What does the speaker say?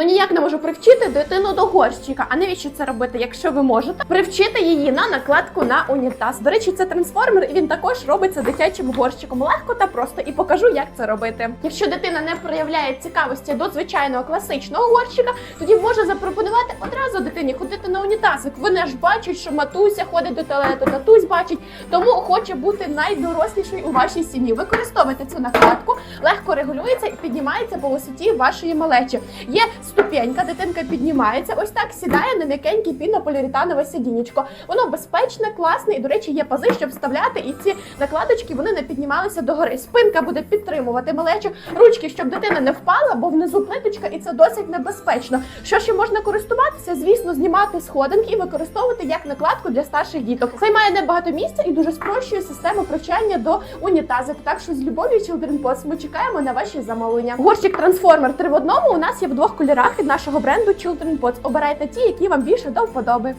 Ну ніяк не можу привчити дитину до горщика. А навіщо це робити, якщо ви можете? Привчити її на накладку на унітаз. До речі, це трансформер, і він також робиться дитячим горщиком. Легко та просто і покажу, як це робити. Якщо дитина не проявляє цікавості до звичайного класичного горщика, тоді може запропонувати одразу дитині ходити на унітазик. Вони ж бачать, що матуся ходить до туалету, татусь бачить, тому хоче бути найдорослішою у вашій сім'ї. Використовуйте цю накладку, легко регулюється і піднімається по висоті вашої малечі. Є ступенька, дитинка піднімається, ось так сідає на м'якеньке пінополіуретанове сидінечко. Воно безпечне, класне і, до речі, є пази, щоб вставляти, і ці накладочки вони не піднімалися догори. Спинка буде підтримувати малечу, ручки, щоб дитина не впала, бо внизу плиточка, і це досить небезпечно. Що ще можна користуватися? Звісно, знімати сходинки і використовувати як накладку для старших діток. Займає небагато місця і дуже спрощує систему привчання до унітазик. Так що з любов'ю Children Pots ми чекаємо на ваші замовлення. Горщик трансформер три в одному у нас є в двох кольорах від нашого бренду Children Pots. Обирайте ті, які вам більше до вподоби.